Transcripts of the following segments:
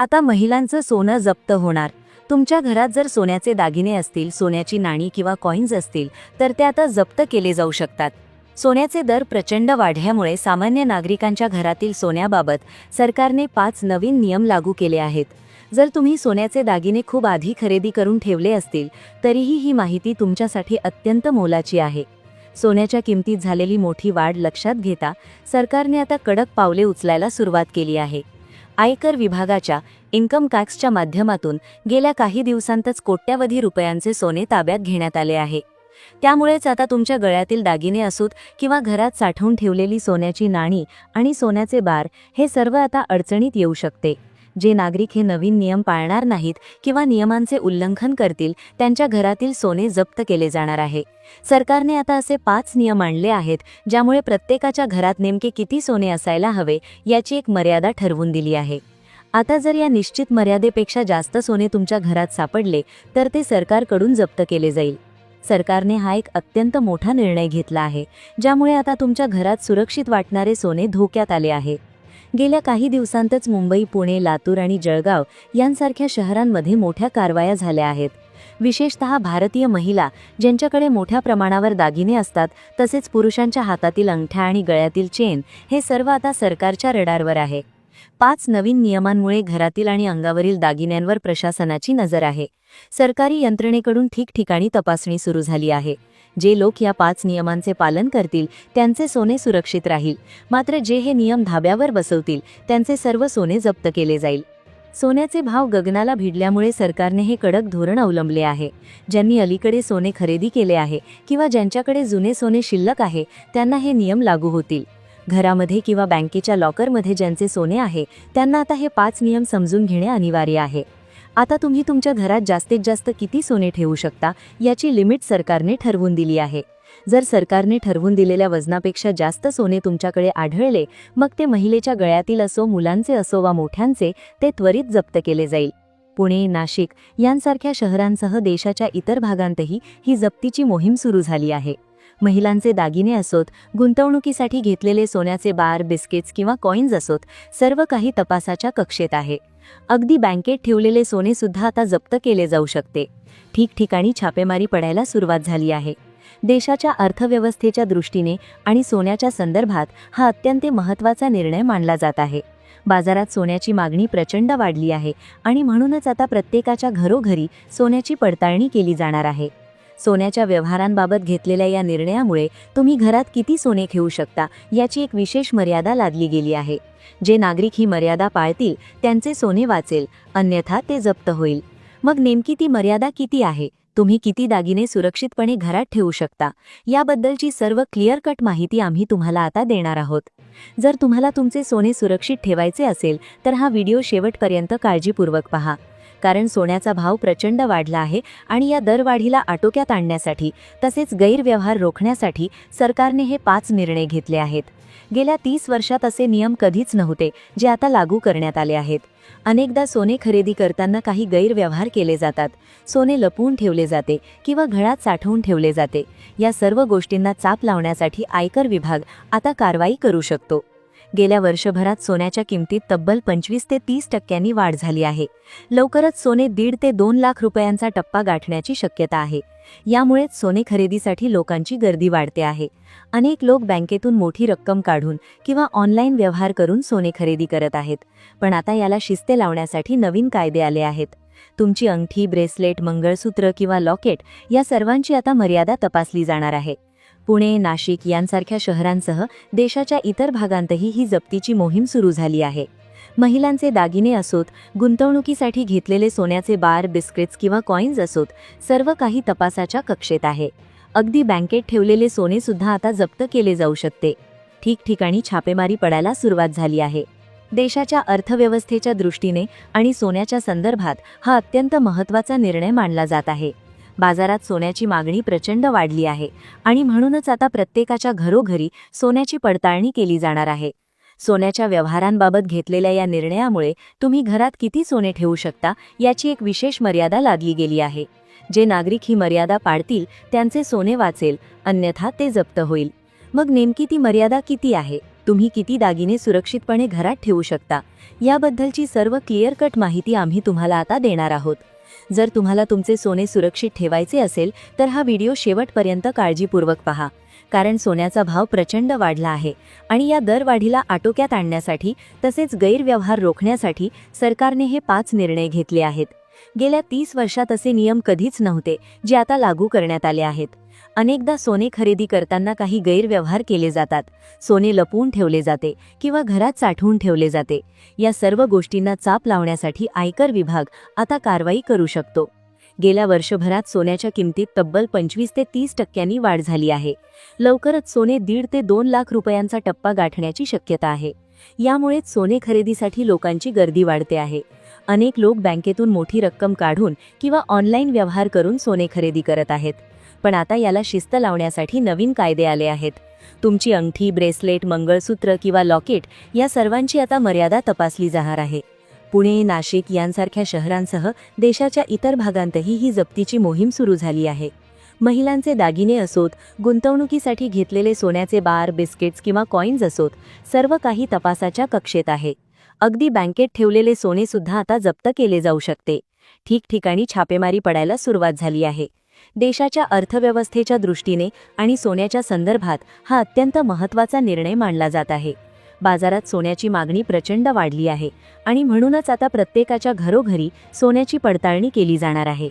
आता महिलांचं सोनं जप्त होणार. तुमच्या घरात जर सोन्याचे दागिने असतील सोन्याची नाणी किंवा कॉईन्स असतील तर ते आता जप्त केले जाऊ शकतात. सोन्याचे दर प्रचंड वाढल्यामुळे सामान्य नागरिकांच्या घरातील सोन्याबाबत सरकारने पाच नवीन नियम लागू केले आहेत. जर तुम्ही सोन्याचे दागिने खूप आधी खरेदी करून ठेवले असतील तरीही ही माहिती तुमच्यासाठी अत्यंत मोलाची आहे. सोन्याच्या किमतीत झालेली मोठी वाढ लक्षात घेता सरकारने आता कडक पावले उचलायला सुरुवात केली आहे. आयकर विभागाच्या इन्कम टॅक्सच्या माध्यमातून गेल्या काही दिवसांतच कोट्यावधी रुपयांचे सोने ताब्यात घेण्यात आले आहे. त्यामुळेच आता तुमच्या गळ्यातील दागिने असोत किंवा घरात साठवून ठेवलेली सोन्याची नाणी आणि सोन्याचे बार हे सर्व आता अडचणीत येऊ शकते. जे नागरिक हे नवीन नियम पाळणार नाहीत किंवा नियमांचे उल्लंघन करतील त्यांच्या घरातील सोने जप्त केले जाणार आहे. सरकारने आता असे पाच नियम आणले आहेत ज्यामुळे प्रत्येकाच्या घरात नेमके किती सोने असायला हवे याची एक मर्यादा ठरवून दिली आहे. आता जर या निश्चित मर्यादेपेक्षा जास्त सोने तुमच्या घरात सापडले तर ते सरकारकडून जप्त केले जाईल. सरकारने हा एक अत्यंत मोठा निर्णय घेतला आहे ज्यामुळे आता तुमच्या घरात सुरक्षित वाटणारे सोने धोक्यात आले आहे. गेल्या काही दिवसांतच मुंबई पुणे लातूर आणि जळगाव यांसारख्या शहरांमध्ये मोठ्या कारवाया झाल्या आहेत. विशेषतः भारतीय महिला ज्यांच्याकडे मोठ्या प्रमाणावर दागिने असतात तसेच पुरुषांच्या हातातील अंगठ्या आणि गळ्यातील चेन हे सर्व आता सरकारच्या रडारवर आहे. पाच नवीन नियमांमुळे घरातील आणि अंगावरील दागिन्यांवर प्रशासनाची नजर आहे. सरकारी यंत्रणेकडून ठिकठिकाणी तपासणी सुरू झाली आहे. जे लोक या पाच नियमांचे पालन करतील त्यांचे सोने सुरक्षित राहील. मात्र जे हे नियम धाब्यावर बसवतील त्यांचे सर्व सोने जप्त केले जाईल. सोन्याचे भाव गगनाला भिडल्यामुळे सरकारने हे कडक धोरण अवलंबले आहे. ज्यांनी अलीकडे सोने खरेदी केले आहे किंवा ज्यांच्याकडे जुने सोने शिल्लक आहे त्यांना हे नियम लागू होतील. घरामध्ये किंवा बँकेच्या लॉकरमध्ये ज्यांचे सोने आहे त्यांना आता हे पाच नियम समजून घेणे अनिवार्य आहे. आता तुम्ही तुमच्या घरात जास्तीत जास्त किती सोने ठेवू शकता याची लिमिट सरकारने ठरवून दिली आहे. जर सरकारने ठरवून दिलेल्या वजनापेक्षा जास्त सोने तुमच्याकडे आढळले मग ते महिलेच्या गळ्यातील असो मुलांचे असो वा मोठ्यांचे ते त्वरित जप्त केले जाईल. पुणे नाशिक यांसारख्या शहरांसह देशाच्या इतर भागांतही ही जप्तीची मोहीम सुरू झाली आहे. महिलांचे दागिने असोत गुंतवणुकीसाठी घेतलेले सोन्याचे बार बिस्किट्स किंवा कॉईन्स असोत सर्व काही तपासाच्या कक्षेत आहे. अगदी बँकेत ठेवलेले सोने सुद्धा आता जप्त केले जाऊ शकते. ठिकठिकाणी छापेमारी पडायला सुरुवात झाली आहे. देशाच्या अर्थव्यवस्थेच्या दृष्टीने आणि सोन्याच्या संदर्भात हा अत्यंत महत्त्वाचा निर्णय मानला जात आहे. बाजारात सोन्याची मागणी प्रचंड वाढली आहे आणि म्हणूनच आता प्रत्येकाच्या घरोघरी सोन्याची पडताळणी केली जाणार आहे. सोन्याच्या व्यवहारांबाबत घेतलेल्या या निर्णयामुळे तुम्ही घरात किती सोने घेऊ शकता याची एक विशेष मर्यादा लादली गेली आहे. जे नागरिक ही मर्यादा पाळतील त्यांचे सोने वाचेल अन्यथा ते जप्त होईल. मग नेमकी ती मर्यादा किती आहे? तुम्ही किती दागिने सुरक्षितपणे घरात ठेवू शकता? याबद्दलची सर्व क्लिअर कट माहिती आम्ही तुम्हाला आता देणार आहोत. जर तुम्हाला तुमचे सोने सुरक्षित ठेवायचे असेल तर हा व्हिडिओ शेवटपर्यंत काळजीपूर्वक पहा. कारण सोन्याचा भाव प्रचंड वाढला आहे आणि या दरवाढीला आटोक्यात आणण्यासाठी तसेच गैरव्यवहार रोखण्यासाठी सरकारने हे पाच निर्णय घेतले आहेत. गेल्या तीस वर्षात असे नियम कधीच नव्हते जे आता लागू करण्यात आले आहेत. अनेकदा सोने खरेदी करताना काही गैरव्यवहार केले जातात. सोने लपवून ठेवले जाते किंवा घरात साठवून ठेवले जाते. या सर्व गोष्टींना चाप लावण्यासाठी आयकर विभाग आता कारवाई करू शकतो. गेल्या वर्षभरात सोन्याच्या किमतीत तब्बल पंचवीस ते तीस टक्क्यांनी वाढ झाली आहे. लवकरच सोने दीड ते दोन लाख रुपयांचा टप्पा गाठण्याची शक्यता आहे. यामुळेच सोने खरेदीसाठी लोकांची गर्दी वाढते आहे. अनेक लोक बँकेतून मोठी रक्कम काढून किंवा ऑनलाईन व्यवहार करून सोने खरेदी करत आहेत. पण आता याला शिस्ते लावण्यासाठी नवीन कायदे आले आहेत. तुमची अंगठी ब्रेसलेट मंगळसूत्र किंवा लॉकेट या सर्वांची आता मर्यादा तपासली जाणार आहे. पुणे नाशिक यांसारख्या शहरांसह देशाच्या इतर भागांतही ही जप्तीची मोहीम सुरू झाली आहे. महिलांचे दागिने असोत गुंतवणुकीसाठी घेतलेले सोन्याचे बार बिस्किट्स किंवा कॉईन्स असोत सर्व काही तपासाच्या कक्षेत आहे. अगदी बँकेत ठेवलेले सोने सुद्धा आता जप्त केले जाऊ शकते. ठिकठिकाणी छापेमारी पडायला सुरुवात झाली आहे. देशाच्या अर्थव्यवस्थेच्या दृष्टीने आणि सोन्याच्या संदर्भात हा अत्यंत महत्त्वाचा निर्णय मानला जात आहे. बाजारात सोन्याची मागणी प्रचंड वाढली आहे आणि म्हणूनच आता प्रत्येकाच्या घरोघरी सोन्याची पडताळणी केली जाणार आहे. सोन्याच्या व्यवहारांबाबत घेतलेल्या या निर्णयामुळे तुम्ही घरात किती सोने ठेवू शकता याची एक विशेष मर्यादा लादली गेली आहे. जे नागरिक ही मर्यादा पाळतील त्यांचे सोने वाचेल अन्यथा ते जप्त होईल. मग नेमकी ती मर्यादा किती आहे? तुम्ही किती दागिने सुरक्षितपणे घरात ठेवू शकता? याबद्दलची सर्व क्लिअर कट माहिती आम्ही तुम्हाला आता देणार आहोत. जर तुम्हाला तुमचे सोने सुरक्षित ठेवायचे असेल तर हा व्हिडिओ शेवटपर्यंत काळजीपूर्वक पहा. कारण सोन्याचा भाव प्रचंड वाढला आहे आणि या दरवाढीला आटोक्यात आणण्यासाठी तसेच गैरव्यवहार रोखण्यासाठी सरकारने हे पाच निर्णय घेतले आहेत. गेल्या तीस वर्षात असे नियम कधीच नव्हते जे आता लागू करण्यात आले आहेत. अनेकदा सोने खरेदी करताना काही गैरव्यवहार केले जातात. सोने लपवून ठेवले जाते किंवा घरात साठवून ठेवले जाते. या सर्व गोष्टींना चाप लावण्यासाठी आयकर विभाग आता कारवाई करू शकतो. गेल्या वर्षभरात सोन्याच्या किमतीत तब्बल पंचवीस ते तीस टक्क्यांनी वाढ झाली आहे. लवकरच सोने दीड ते दोन लाख रुपयांचा टप्पा गाठण्याची शक्यता आहे. यामुळेच सोने खरेदीसाठी लोकांची गर्दी वाढते आहे. अनेक लोक बँकेतून मोठी रक्कम काढून किंवा ऑनलाईन व्यवहार करून सोने खरेदी करत आहेत. पण आता याला शिस्त लावण्यासाठी नवीन कायदे आले आहेत. तुमची अंगठी ब्रेसलेट मंगळसूत्र किंवा लॉकेट या सर्वांची आता मर्यादा तपासली जाणार आहे. पुणे नाशिक यांसारख्या शहरांसह देशाच्या इतर भागांतही ही जप्तीची मोहीम सुरू झाली आहे. महिलांचे दागिने असोत गुंतवणुकीसाठी घेतलेले सोन्याचे बार बिस्किट्स किंवा कॉईन्स असोत सर्व काही तपासाच्या कक्षेत आहे. अगदी बँकेत ठेवलेले सोने सुद्धा आता जप्त केले जाऊ शकते. ठिकठिकाणी छापेमारी पडायला सुरुवात झाली आहे. देशाच्या अर्थव्यवस्थेच्या दृष्टीने आणि सोन्याच्या संदर्भात हा अत्यंत महत्त्वाचा निर्णय मानला जात आहे. बाजारात सोन्याची मागणी प्रचंड वाढली आहे आणि म्हणूनच आता प्रत्येकाच्या घरोघरी सोन्याची पडताळणी केली जाणार आहे.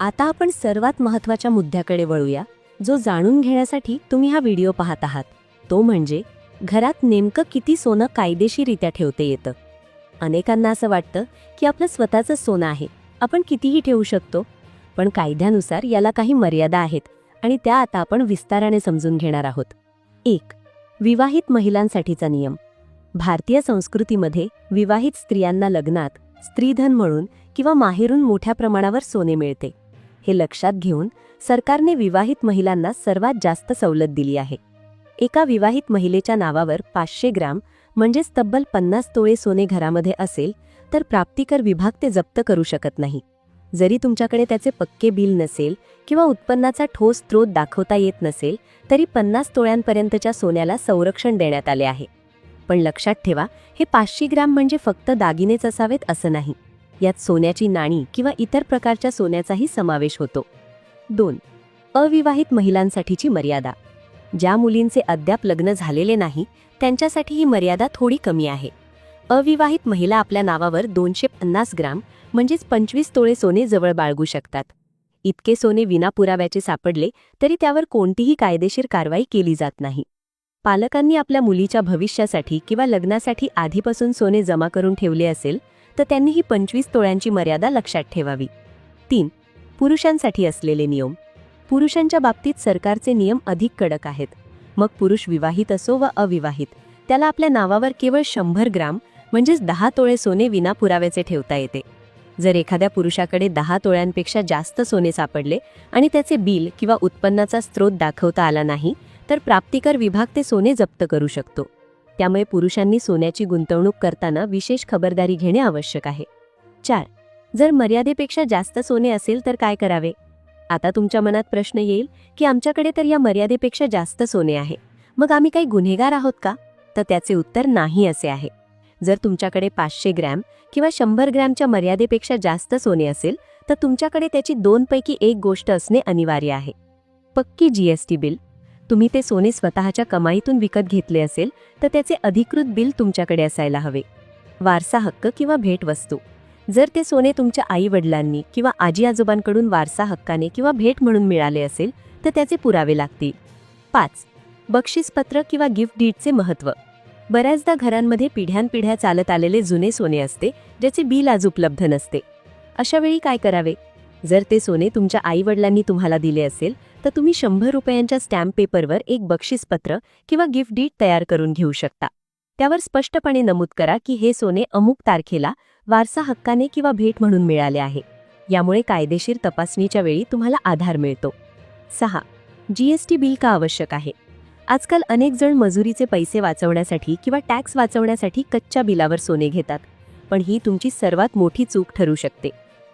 आता आपण सर्वात महत्त्वाच्या मुद्द्याकडे वळूया जो जाणून घेण्यासाठी तुम्ही हा व्हिडिओ पाहत आहात. तो म्हणजे घरात नेमकं किती सोनं कायदेशीरित्या ठेवते येतं? अनेकांना असं वाटतं की आपलं स्वतःचं सोनं आहे आपण कितीही ठेवू शकतो पण कायद्यानुसार याला काही मर्यादा आहेत आणि त्या आता आपण विस्ताराने समजून घेणार आहोत. एक विवाहित महिलांसाठीचा नियम. भारतीय संस्कृतीमध्ये विवाहित स्त्रियांना लग्नात स्त्रीधन म्हणून किंवा माहेरून मोठ्या प्रमाणावर सोने मिळते. हे लक्षात घेऊन सरकारने विवाहित महिलांना सर्वात जास्त सवलत दिली आहे. एका विवाहित महिलेच्या नावावर पाचशे ग्राम म्हणजेच तब्बल पन्नास तोळे सोने घरामध्ये असेल तर प्राप्तिकर विभाग ते जप्त करू शकत नाही. जरी तुमच्याकडे त्याचे पक्के बिल नसेल किंवा उत्पन्नाचा ठोस स्रोत दाखवता येत नसेल तरी पन्नास तोळ्यांपर्यंतच्या सोन्याला संरक्षण देण्यात आले आहे. पण लक्षात ठेवा हे पाचशे ग्राम म्हणजे फक्त दागिनेच असावेत असं नाही. यात सोन्याची नाणी किंवा इतर प्रकारच्या सोन्याचाही समावेश होतो. दोन अविवाहित महिलांसाठीची मर्यादा. ज्या मुलींचे अद्याप लग्न झालेले नाही त्यांच्यासाठी ही मर्यादा थोडी कमी आहे. अविवाहित महिला आपल्या नावावर दोनशे पन्नास ग्राम म्हणजेच पंचवीस तोळे सोने जवळ बाळगू शकतात. इतके सोने विनापुराव्याचे सापडले तरी त्यावर कोणतीही कायदेशीर कारवाई केली जात नाही. पालकांनी आपल्या मुलीच्या भविष्यासाठी किंवा लग्नासाठी आधीपासून सोने जमा करून ठेवले असेल तर त्यांनी ही पंचवीस तोळ्यांची मर्यादा लक्षात ठेवावी. तीन पुरुषांसाठी असलेले नियम. पुरुषांच्या बाबतीत सरकारचे नियम अधिक कडक आहेत. मग पुरुष विवाहित असो व अविवाहित त्याला आपल्या नावावर केवळ शंभर ग्राम म्हणजेच दहा तोळे सोने विनापुराव्याचे ठेवता येते. जर एखाद्या पुरुषाकडे दहा तोळ्यांपेक्षा जास्त सोने सापडले आणि त्याचे बिल किंवा उत्पन्नाचा स्रोत दाखवता आला नाही तर प्राप्तिकर विभाग ते सोने जप्त करू शकतो. त्यामुळे पुरुषांनी सोन्याची गुंतवणूक करताना विशेष खबरदारी घेणे आवश्यक आहे. चार. जर मर्यादेपेक्षा जास्त सोने असेल तर काय करावे? आता तुमच्या मनात प्रश्न येईल की आमच्याकडे तर या मर्यादेपेक्षा जास्त सोने आहे. मग आम्ही काही गुन्हेगार आहोत का? तर त्याचे उत्तर नाही असे आहे. जर तुमच्याकडे पाचशे ग्रॅम किंवा शंभर ग्रॅमच्या मर्यादेपेक्षा जास्त सोने असेल तर तुमच्याकडे त्याची दोनपैकी एक गोष्ट असणे अनिवार्य आहे. पक्की जीएसटी बिल. तुम्ही ते सोने स्वतःच्या कमाईतून विकत घेतले असेल तर त्याचे अधिकृत बिल तुमच्याकडे असायला हवे. वारसा हक्क किंवा भेटवस्तू. जर ते सोने तुमच्या आई वडिलांनी किंवा आजी आजोबांकडून वारसा हक्काने किंवा भेट म्हणून मिळाले असेल तर त्याचे पुरावे लागतील. पाच. बक्षीसपत्र किंवा गिफ्ट डीडचे महत्त्व. बऱ्याचदा घरांमध्ये पिढ्यानपिढ्या चालत आलेले जुने सोने असते ज्याचे बिल आज उपलब्ध नसते. अशा वेळी काय करावे? जर ते सोने तुमच्या आईवडिलांनी तुम्हाला दिले असेल तर तुम्ही शंभर रुपयांच्या स्टॅम्प पेपरवर एक बक्षीसपत्र किंवा गिफ्ट डीट तयार करून घेऊ शकता. त्यावर स्पष्टपणे नमूद करा की हे सोने अमुक तारखेला वारसा हक्काने किंवा भेट म्हणून मिळाले आहे. यामुळे कायदेशीर तपासणीच्या वेळी तुम्हाला आधार मिळतो. सहा. जीएसटी बिल का आवश्यक आहे? आजकाल अनेक जण मजुरीचे पैसे वाचवण्यासाठी किंवा टॅक्स वाचवण्यासाठी कच्च्या बिलावर सोने घेतात. पण ही तुमची सर्वात मोठी चूक ठरू शकते.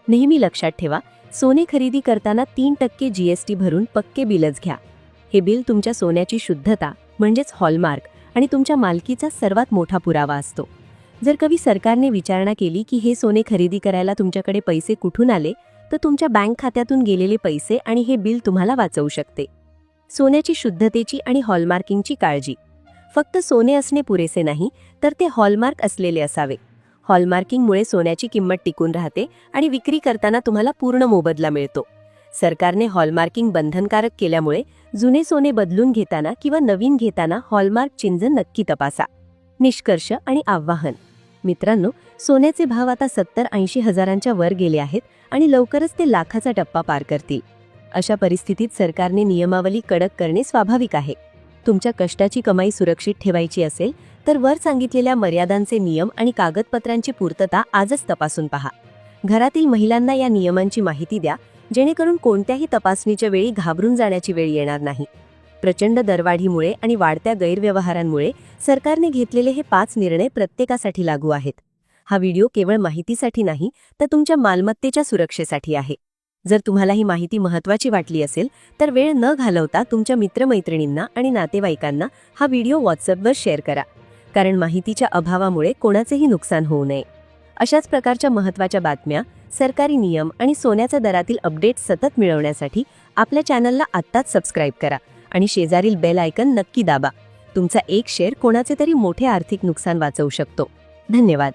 नेहमी लक्षात ठेवा सोने खरेदी करताना तीन टक्के जीएसटी भरून पक्के बिलच घ्या. हे बिल तुमच्या सोन्याची शुद्धता म्हणजेच हॉलमार्क आणि तुमच्या मालकीचा सर्वात मोठा पुरावा असतो. जर कवी सरकारने विचारणा केली की हे सोने खरेदी करायला तुमच्याकडे पैसे कुठून आले तर तुमच्या बँक खात्यातून गेलेले पैसे आणि हे बिल तुम्हाला वाचवू शकते. सोन्याची शुद्धतेची आणि हॉलमार्किंगची काळजी. फक्त सोने असणे पुरेसे नाही तर ते हॉलमार्क असलेले असावे. हॉलमार्किंगमुळे सोन्याची किंमत टिकून राहते आणि विक्री करताना तुम्हाला पूर्ण मोबदला मिळतो. सरकारने हॉलमार्किंग बंधनकारक केल्यामुळे जुने सोने बदलून घेताना किंवा नवीन घेताना हॉलमार्क चिन्ह नक्की तपासा. निष्कर्ष आणि आव्हान. मित्रांनो सोन्याचे भाव आता सत्तर ऐंशी हजारांच्या वर गेले आहेत आणि लवकरच ते लाखाचा टप्पा पार करतील. अशा परिस्थितीत सरकारने नियमावली कडक करणे स्वाभाविक आहे. तुमच्या कष्टाची कमाई सुरक्षित ठेवायची असेल तर वर सांगितलेल्या मर्यादांचे नियम आणि कागदपत्रांची पूर्तता आजच तपासून पहा. घरातील महिलांना या नियमांची माहिती द्या जेणेकरून कोणत्याही तपासणीच्या वेळी घाबरून जाण्याची वेळ येणार नाही. प्रचंड दरवाढीमुळे आणि वाढत्या गैरव्यवहारांमुळे सरकारने घेतलेले हे पाच निर्णय प्रत्येकासाठी लागू आहेत. हा व्हिडिओ केवळ माहितीसाठी नाही तर तुमच्या मालमत्तेच्या सुरक्षेसाठी आहे. जर तुम्हाला ही माहिती महत्त्वाची वाटली असेल तर वेळ न घालवता तुमच्या मित्रमैत्रिणींना आणि नातेवाईकांना हा व्हिडिओ व्हॉट्सअपवर शेअर करा. कारण माहितीच्या अभावामुळे कोणाचेही नुकसान होऊ नये. अशाच प्रकारच्या महत्त्वाच्या बातम्या सरकारी नियम आणि सोन्याच्या दरातील अपडेट सतत मिळवण्यासाठी आपल्या चॅनलला आत्ताच सबस्क्राईब करा आणि शेजारील बेल आयकन नक्की दाबा. तुमचा एक शेअर कोणाचे तरी मोठे आर्थिक नुकसान वाचवू शकतो. धन्यवाद.